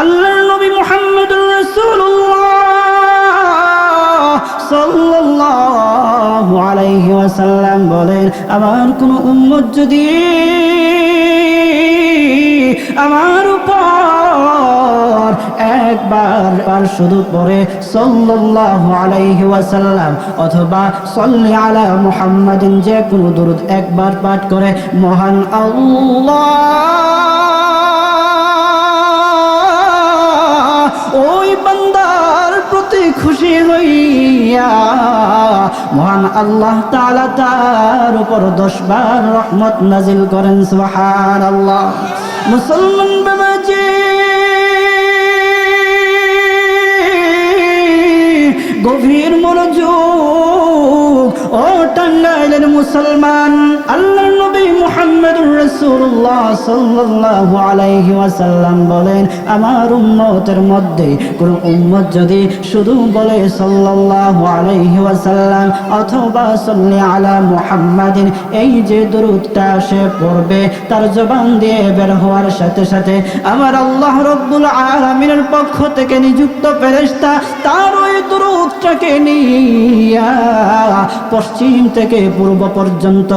আল্লাহর নবী রাসূলুল্লাহ সাল্লাল্লাহু আলাইহি বলেন, আমার কোন উম্মত যদি আমার উপর একবার বার শুধু পরে সাল্লাল্লাহু আলাইহি ওয়াসাল্লাম অথবা সাল্লি আলা মুহাম্মাদিন যে কোনো দরুদ একবার পাঠ করে, মহান আল্লাহ খুশি হইয়া, মহান আল্লাহ তাআলা তার উপর দশ বার রহমত নাজিল করেন, সুবহানাল্লাহ। মুসলমান গভীর মনোযোগ, ও টাঙ্গাইলের মুসলমান আল্লাহ মুহাম্মদুর রাসূলুল্লাহ সাল্লাল্লাহু আলাইহি ওয়াসাল্লাম বলেন, আমার উম্মতের মধ্যে কোন উম্মত যদি শুধু বলে সাল্লাল্লাহু আলাইহি ওয়াসাল্লাম অথবা সাল্লি আলা মুহাম্মাদিন, এই যে দরুদটা সে পড়বে, তার জবান দিয়ে বের হওয়ার সাথে সাথে আমার আল্লাহ রব্বুল আলামিনের পক্ষ থেকে নিযুক্ত ফেরেশতা তার ওই দরুদটাকে নিয়া পশ্চিম থেকে পূর্ব পর্যন্ত,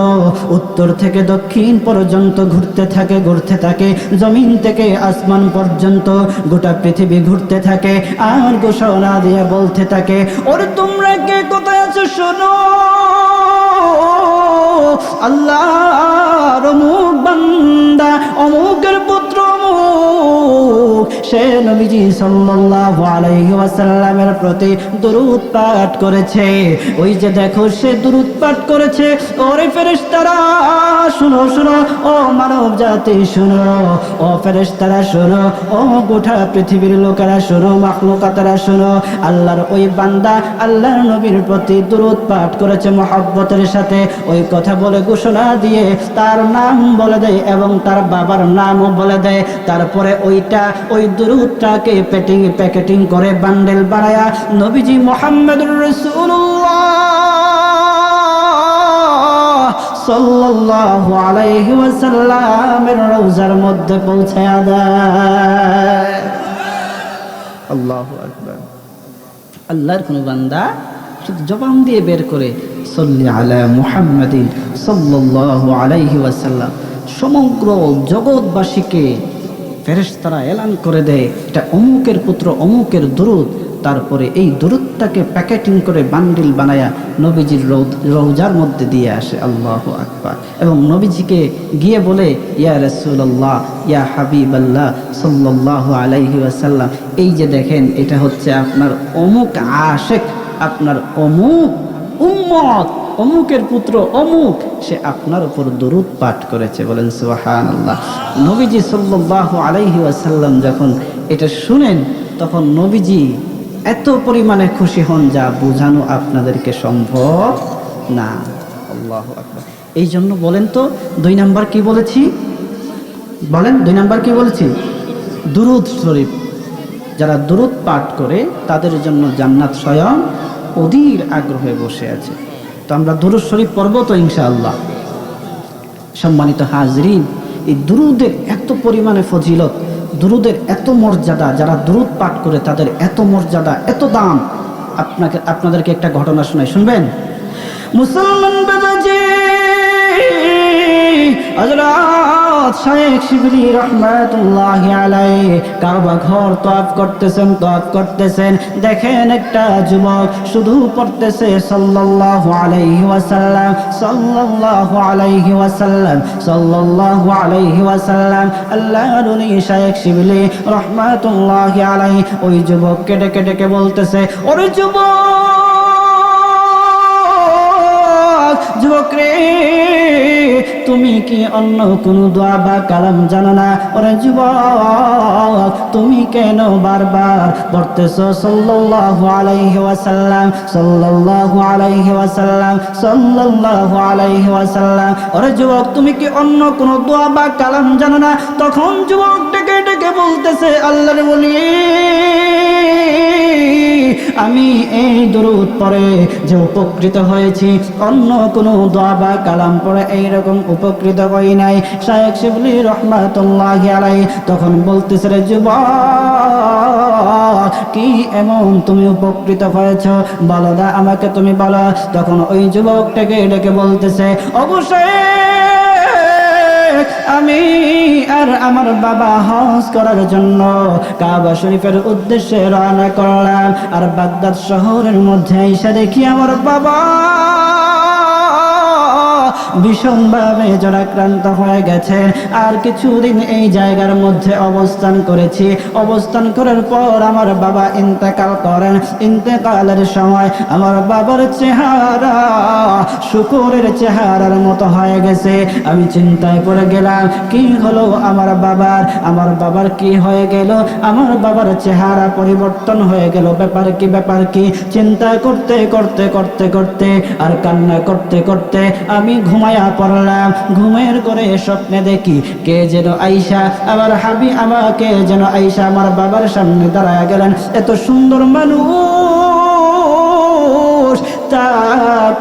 উত্তর থেকে দক্ষিণ পর্যন্ত ঘুরতে থাকে ঘুরতে থাকে। জমিন থেকে আসমান পর্যন্ত গোটা পৃথিবী ঘুরতে থাকে। আর ঘোষণা দিয়ে বলতে থাকে, ওরে তোমরা কে? কোথায় আছো? শোনো। আল্লাহ বান্দা অমুকের পুত্র সে নবীজি সাল্লাল্লাহু আলাইহি ওয়াসাল্লামের প্রতি দরুদ পাঠ করেছে। ওই যে দেখো, সে দরুদ পাঠ করেছে। ওরে ফেরেশতারা, শুনো শুনো, ও মানব জাতি শুনো, ও ফেরেশতারা, শুনো, ও গোটা পৃথিবীর লোকেরা, শুনো, মাখলুকাতেরা, শুনো, আল্লাহর ওই বান্দা আল্লাহর নবীর প্রতি দরুদ পাঠ করেছে মহব্বতের সাথে। ওই কথা বলে ঘোষণা দিয়ে তার নাম বলে দেয় এবং তার বাবার নামও বলে দেয়। তারপরে ওইটা, ওই দুরুদটাকে প্যাকিং প্যাকেটিং করে বান্ডেল বানায়া নবীজি মোহাম্মদুর রাসূলুল্লাহ সাল্লাল্লাহু আলাইহি ওয়াসাল্লামের রওজার মধ্যে পৌঁছায়া দেয়। আল্লাহু আকবার। আল্লাহর কোন বান্দা শুধু জবান দিয়ে বের করে, সল্লি আলা মুহাম্মাদিন সাল্লাল্লাহু আলাইহি ওয়াসাল্লাম। সমগ্র জগৎবাসীকে ফেরেশতারা এলান করে দেয়, এটা অমুকের পুত্র, অমুকের দুরুদ। তারপরে এই দুরুদটাকে প্যাকেটিং করে বান্ডিল বানায়া নবীজির রৌ- রৌজার মধ্যে দিয়ে আসে, আল্লাহ আকবার। এবং নবীজিকে গিয়ে বলে, ইয়া রসুল্লাহ ইয়া হাবিব আল্লাহ সাল্লাহ আলাইহি ওয়াসাল্লাম, এই যে দেখেন, এটা হচ্ছে আপনার অমুক আশেক, আপনার অমুক উম্মত, অমুকের পুত্র অমুক সে আপনার উপর দরুদ পাঠ করেছে। বলেন সুবাহান আল্লাহ নবীজি সাল্লাহ আলাইহি ওয়াসাল্লাম যখন এটা শুনেন, তখন নবীজি এত পরিমাণে খুশি হন যা বোঝানো আপনাদেরকে সম্ভব না। আল্লাহ আকবার। এই জন্য বলেন তো, দুই নাম্বার কি বলেছি? বলেন, দুই নাম্বার কি বলেছি? দুরুদ শরীফ। যারা দুরুদ পাঠ করে, তাদের জন্য জান্নাত স্বয়ং অধীর আগ্রহে বসে আছে। তো আমরা দুরুদ শরীফ পড়ব তো ইনশাআল্লাহ। সম্মানিত হাজরিন, এই দুরুদের এত পরিমাণে ফজিলত, দুরুদের এত মর্যাদা, যারা দুরুদ পাঠ করে তাদের এত মর্যাদা, এত দাম। আপনাকে, আপনাদেরকে একটা ঘটনা শোনাই, শুনবেন? মুসলমান বাবাজি হযরত শেখ শিবলি রহমাতুল্লাহ আলাইহি কাবা ঘর তওয়াফ করতেছেন তওয়াফ করতেছেন। দেখেন একটা যুবক শুধু পড়তেছে সাল্লাল্লাহু আলাইহি ওয়াসাল্লাম, সাল্লাল্লাহু আলাইহি ওয়াসাল্লাম, সাল্লাল্লাহু আলাইহি ওয়াসাল্লাম। আল্লাহর নবী শেখ শিবলি রহমাতুল্লাহ আলাইহি ওই যুবককে ডেকে ডেকে বলতেছে, ওরে যুবক যুবক রে তুমি কি অন্য কোন দোয়া বা কালাম জানো না? ওরে যুবক, তুমি কেন বারবার পড়তেছ সাল্লাল্লাহু আলাইহি ওয়াসাল্লাম, সাল্লাল্লাহু আলাইহি ওয়াসাল্লাম, সাল্লাল্লাহু আলাইহি ওয়াসাল্লাম? ওরে যুবক, তুমি কি অন্য কোন দোয়া বা কালাম জানো না? তখন যুবক ডেকে বলতেছে আল্লাহর বলি, আমি এই দরুদ পরে যে উপকৃত হয়েছি, অন্য কোনো দোয়া বা কালাম পরে এইরকম উপকৃত হই নাই। শায়েখ শিবলি রহমাতুল্লাহ আলাই তখন বলতেছে, রে যুবক, কি এমন তুমি উপকৃত হয়েছ? বলো দা আমাকে তুমি বলো। তখন ওই যুবকটাকে ডেকে বলতেছে, অবশ্যই আমি আর আমার বাবা হজ করার জন্য কাবা শরীফের উদ্দেশ্যে রওনা করলাম। আর বাগদাদ শহরের মধ্যে এসে দেখি আমার বাবা। ভীষণভাবে জরাক্রান্ত হয়ে গেছেন। আর কিছুদিন এই জায়গার মধ্যে অবস্থান করেছি। অবস্থান করার পর আমার বাবা ইন্তেকাল করেন। ইন্তেকালের সময় আমার বাবার চেহারা শুকুরের চেহারার মতো হয়ে গেছে। আমি চিন্তায় পড়ে গেলাম, কি হলো আমার বাবার? আমার বাবার কি হয়ে গেল? আমার বাবার চেহারা পরিবর্তন হয়ে গেল। ব্যাপার কি ব্যাপার কি? চিন্তা করতে করতে করতে করতে, আর কান্না করতে করতে আমি ঘুমায়া পড়লাম। ঘুমের করে স্বপ্নে দেখি, কে যেন আইসা আবার হাবি আমাকে যেন আইসা, আমার বাবার সামনে দাঁড়ায় গেলেন। এত সুন্দর মানুষ।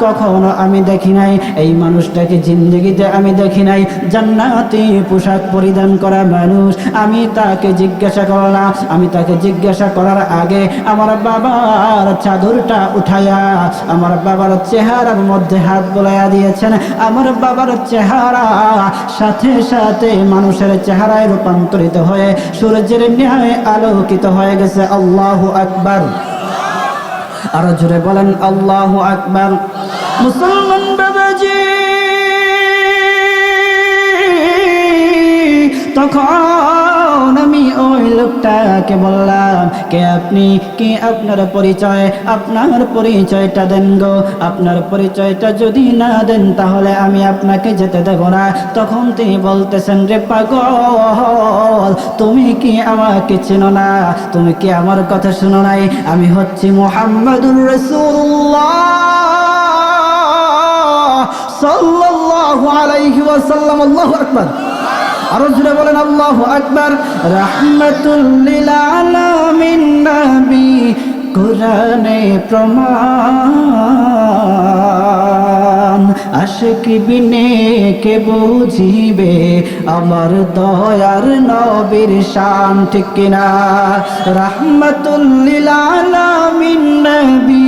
কখনো আমি দেখি নাই, এই মানুষটাকে জিন্দগিতে আমি দেখি নাই। জান্নাতি পোশাক পরিধান করা মানুষ, আমি তাকে জিজ্ঞাসা করলাম আমি তাকে জিজ্ঞাসা করার আগে আমার বাবার চাদরটা উঠাইয়া, আমার বাবার চেহারার মধ্যে হাত বোলাইয়া দিয়েছেন। আমার বাবার চেহারা সাথে সাথে মানুষের চেহারায় রূপান্তরিত হয়ে সূর্যের ন্যায় আলোকিত হয়ে গেছে। আল্লাহু আকবার। আরও জোরে বলেন আল্লাহ আকবার। মুসলমান বাবাজি তখন ওই লোকটাকে বললাম, কে আপনি? কে আপনার পরিচয়? আপনার পরিচয়টা দেন গো। আপনার পরিচয়টা যদি না দেন, তাহলে আমি আপনাকে যেতে দেব না। তখন তিনি বলতেছেন, রে পাগল, তুমি কি আমাকে চেনো না? তুমি কি আমার কথা শুনো নাই? আমি হচ্ছি মোহাম্মদুর রসুল্লাহ সাল্লাল্লাহু আলাইহি ওয়াসাল্লাম। আল্লাহু আকবার। আরও জুড়ে বলেন, আল্লাহু আকবার। রাহমাতুল লিল আলামিন নবী, কোরআনে প্রমাণ। আশিক বিনে কে বুঝিবে, আমার দয়ার নবীর শান, ঠিক কিনা? রাহমাতুল লিল আলামিন নবী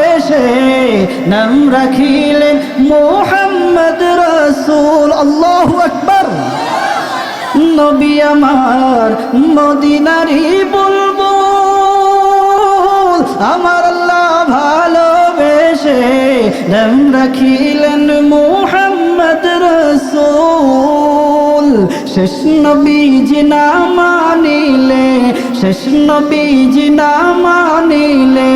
ভালোবেসে নাম রাখিলেন মোহাম্মদ রসুল। আল্লাহ আকবর। নবী আমার মদিনারি বলব আমার আল্লাহ ভালোবেসে নাম রাখিলেন মোহাম্মদ রসুল। শেষ নবীজি না মানিলে শেষ নবীজি না মানিলে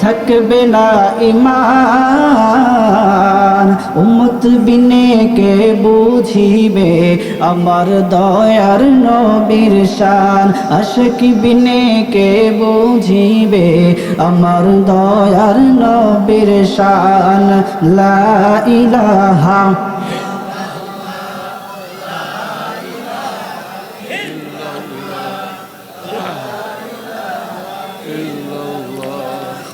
থাকবে না ইমান উম্মত বিনে কে বুঝিবে আমার দয়ার নবীর শান আশিক বিনে কে বুঝিবে আমার দয়ার নবীর শান লা ইলাহা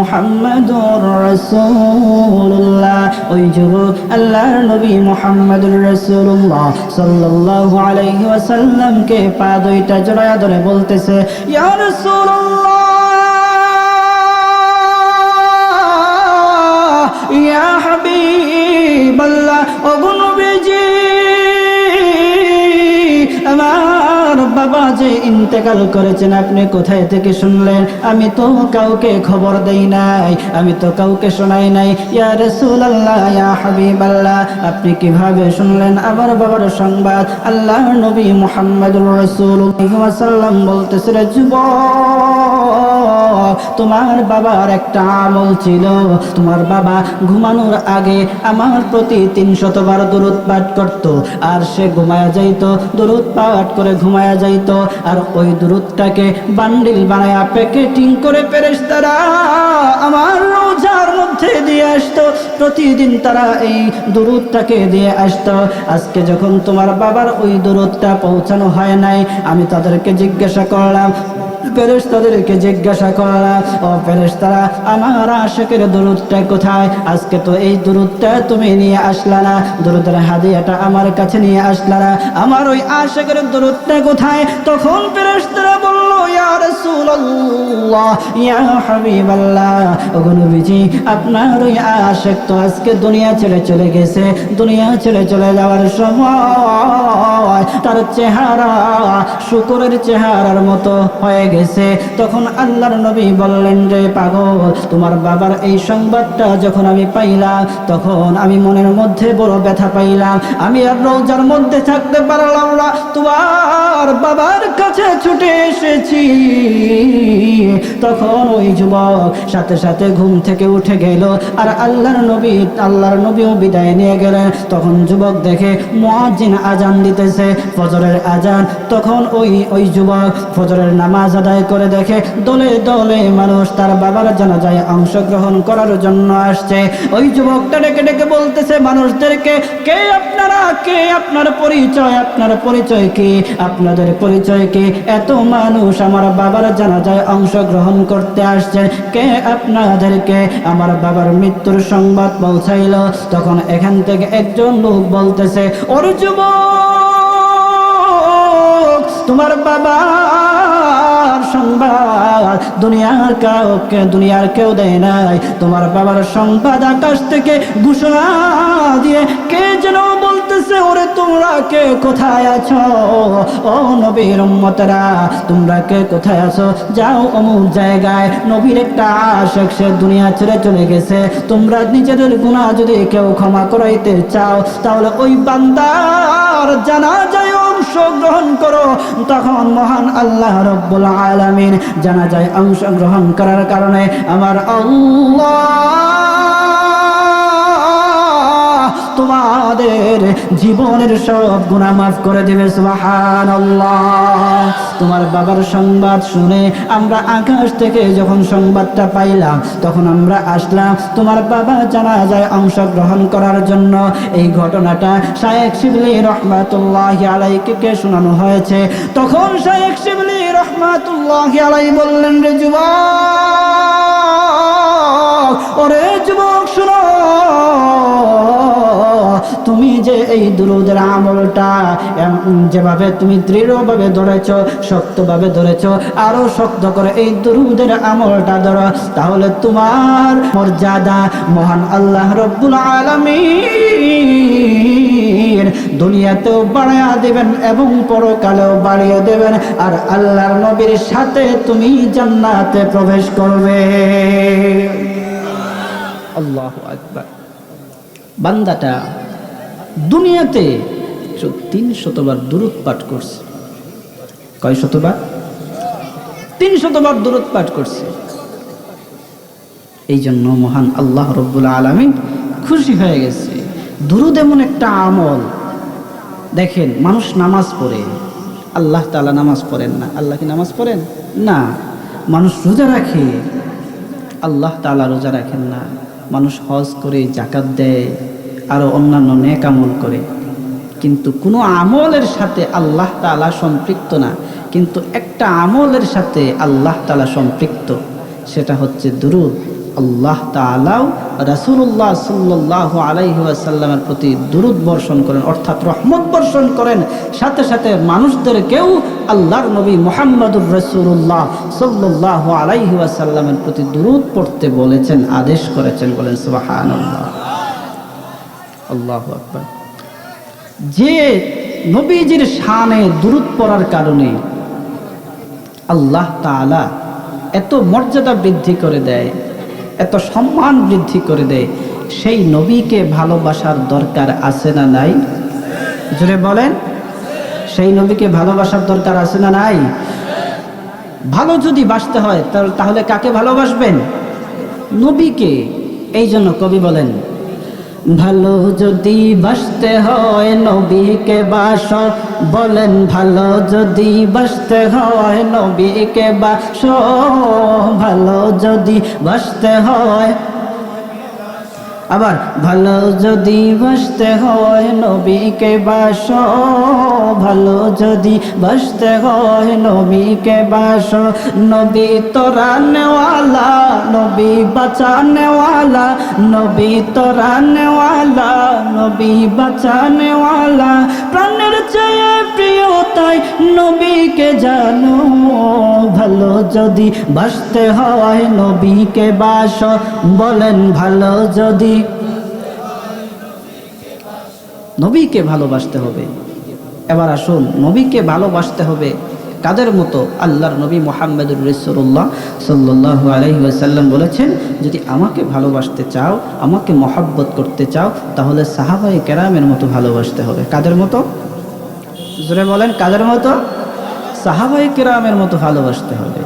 মোহাম্মদুর রসুল্লাহ ওই যুবক আল্লাহর নবী মোহাম্মদুর রসুল্লাহ সাল্লাহ আলাইহি ওয়াসাল্লামকে পা দুইটা জোড়া ধরে বলতেছে, ইয়া ইয়া হাবিবাল্লাহ, ওগো নবীজি ইন্তেকাল করেছেন, আপনি কোথায় থেকে শুনলেন? আমি তো কাউকে খবর দেই নাই, আমি তো কাউকে শোনাই নাই। ইয়া রাসূলুল্লাহ, ইয়া হাবিবাল্লাহ, আপনি কীভাবে শুনলেন? আমার বাবার সংবাদ আল্লাহ নবী মোহাম্মদুর রসুল সাল্লাম বলতেছে তোমার বাবার একটা আমল ছিল। তোমার বাবা ঘুমানোর আগে আমার প্রতি তিনশত বার দূরত পাঠ করত, আর সে ঘুমায়া যাইতো দূরত পাঠ করে ঘুমায়া যাইতো, আর ওই দূরতটাকে বান্ডিল বানায় প্যাকেটিং করে পেরেস তারা আমার রোজার মধ্যে দিয়ে আসতো, প্রতিদিন তারা এই দূরতটাকে দিয়ে আসতো। আজকে যখন তোমার বাবার ওই দূরতটা পৌঁছানো হয় নাই, আমি তাদেরকে জিজ্ঞাসা করলাম, ফেরেশতাদেরকে জিজ্ঞাসা করলাম, ও ফেরেশতারা, আমার আশেকের দূরতটা কোথায়? আজকে তো এই দূরতটা তুমি নিয়ে আসলা না দূরতের হাদিয়াটা আমার কাছে নিয়ে আসলা না। আমার ওই আশেকের দূরতটা কোথায়? তখন ফেরেশতারা বলল, ইয়া রাসূলুল্লাহ, ইয়া হাবিবাল্লাহ, ওগো নবীজি আপনার ওই আশেক তো আজকে দুনিয়া ছেড়ে চলে গেছে। দুনিয়া ছেড়ে চলে যাওয়ার সময় তার চেহারা শুকরের চেহারার মতো হয়ে গেছে। তখন আল্লাহর নবী বললেন, রে পাগল, তোমার বাবার এই সংবাদটা যখন আমি পাইলাম, তখন আমি মনের মধ্যে বড় ব্যথা পাইলাম। আমি আর রোজার মধ্যে থাকতে পারলাম না, তোমার বাবার কাছে ছুটে এসেছি। তখন ওই যুবক সাথে সাথে ঘুম থেকে উঠে গেল। আর আল্লাহর নবী, আল্লাহর নবীও বিদায় নিয়ে গেলেন। তখন যুবক দেখে মুয়াজ্জিন আজান দিতেছে। ফজরের আজান তখন ওই ওই যুবক ফজরের নামাজ আদায় করে দেখে দলে দলে মানুষ তার বাবার জানাজায় অংশগ্রহণ করার জন্য আসছে। ওই যুবকটা ডেকে ডেকে বলতেছে, মানুষদেরকে কে আপনারা? কে আপনার পরিচয়? আপনার পরিচয় কি? আপনাদের পরিচয় কি? এত মানুষ আমার বাবার জানাজায় অংশগ্রহণ করতে আসছে। কে আপনাদেরকে? আমার বাবার মৃত্যুর সংবাদ পৌঁছাইল। তখন এখান থেকে একজন লোক বলতেছে, ওর যুব তোমার বাবা সংবাদ দুনিয়ার কাউকে, দুনিয়ার কেউ দেয় নাই। তোমার বাবার সংবাদ আকাশ থেকে ঘোষণা দিয়ে কে যেন বলতেছে ওরে, তোমরা কে কোথায় আছো? ও নবীর উম্মতেরা, তোমরা কে কোথায় আছো? যাও অমুক জায়গায়। নবীর একটা আশেক, সে দুনিয়া ছেড়ে চলে গেছে। তোমরা নিজেদের গুনাহ যদি কেউ ক্ষমা করাইতে চাও, তাহলে ওই বান্দার জানা যায় অংশগ্রহণ করো। তখন মহান আল্লাহ রব্বুল আলামিন জানা যায় অংশগ্রহণ করার কারণে আমার আল্লাহ তোমাদের জীবনের সব গুনাহ মাফ করে দেবে, সুবহানাল্লাহ। তোমার বাবার সংবাদ শুনে আমরা আকাশ থেকে যখন সংবাদটা পাইলাম, তখন আমরা আসলাম তোমার বাবা জানা যায় অংশগ্রহণ করার জন্য। এই ঘটনাটা শায়েখ শিবলি রহমাতুল্লাহ আলাইকে শোনানো হয়েছে? তখন শায়েখ শিবলি রহমাতুল্লাহ আলাই বললেন, রে যুবক, ওরে যুবক, শুনো। তুমি যে এই দুরুদের আমলটা যেভাবে তুমি দৃঢ়ভাবে ধরেছ, শক্তভাবে ধরেছ, আরও শক্ত করে এই দুরুদের আমলটা ধরো, তাহলে তোমার মর্যাদা মহান আল্লাহ রব্বুল আলামিন দুনিয়াতেও বাড়াইয়া দেবেন এবং পরকালেও বাড়িয়ে দেবেন, আর আল্লাহর নবীর সাথে তুমি জান্নাতে প্রবেশ করবে। আল্লাহ আকবার। বান্দাটা দুনিয়াতে তিন শতবার দূরত পাঠ করছে। কয় শতবার? তিন শতবার দূরত পাঠ করছে। এই জন্য মহান আল্লাহ রব্বুল আলমিন খুশি হয়ে গেছে। দুরুদ এমন একটা আমল। দেখেন, মানুষ নামাজ পড়ে। আল্লাহ তালা নামাজ পড়েন না। আল্লাহ কি নামাজ পড়েন? না। মানুষ রোজা রাখে। আল্লাহ তালা রোজা রাখেন না। মানুষ হজ করে জাকাত দেয়। আরও অন্যান্য নেক আমল করে। কিন্তু কোনো আমলের সাথে আল্লাহ তালা সম্পৃক্ত না। কিন্তু একটা আমলের সাথে আল্লাহ তালা সম্পৃক্ত, সেটা হচ্ছে দুরুদ। আল্লাহ তালাও রাসুল্লাহ সাল্লাহ আলাইসাল্লামের প্রতি দুরুদ বর্ষণ করেন, অর্থাৎ রহমত বর্ষণ করেন। সাথে সাথে মানুষদেরকেও আল্লাহর নবী মোহাম্মদুর রসুল্লাহ সাল্লাহ আলাইহি ওয়াসাল্লামের প্রতি দুরুদ পড়তে বলেছেন, আদেশ করেছেন বলেন সুবাহান আল্লাহ আকবার। যে নবীজির শানে দুরুদ পড়ার কারণে আল্লাহ তাআলা এত মর্যাদা বৃদ্ধি করে দেয়, এত সম্মান বৃদ্ধি করে দেয়, সেই নবীকে ভালোবাসার দরকার আছে না নাই? জুড়ে বলেন, সেই নবীকে ভালোবাসার দরকার আছে না নাই? ভালো যদি বাসতে হয়, তাহলে কাকে ভালোবাসবেন? নবীকে। এই জন্য কবি বলেন ভালো যদি বাসতে হয় নবীকে বাস বলেন ভালো যদি বাসতে হয় নবীকে বাস ভালো যদি বাসতে হয় আবার ভালো যদি বাসতে হয় নবীকে বাস ভালো যদি বাসতে হয় নবীকে বাস নবী তোরা নেওয়ালা, নবী বাঁচানেওয়ালা নবী তোরা নেওয়ালা, নবী বাঁচানেওয়ালা প্রাণের চেয়ে প্রিয় তাই নবীকে জানো, ভালো যদি বাসতে হয় নবীকে বাস বলেন ভালো যদি নবীকে ভালোবাসতে হবে। এবার আসুন, নবীকে ভালোবাসতে হবে কাদের মতো? আল্লাহর নবী মোহাম্মদুর রসুল্লাহ সাল্লাহ আলহিহাসাল্লাম বলেছেন, যদি আমাকে ভালোবাসতে চাও, আমাকে মহাব্বত করতে চাও, তাহলে সাহাবাই কেরামের মতো ভালোবাসতে হবে। কাদের মতো? জোরে বলেন, কাদের মতো? সাহাবাই কেরামের মতো ভালোবাসতে হবে।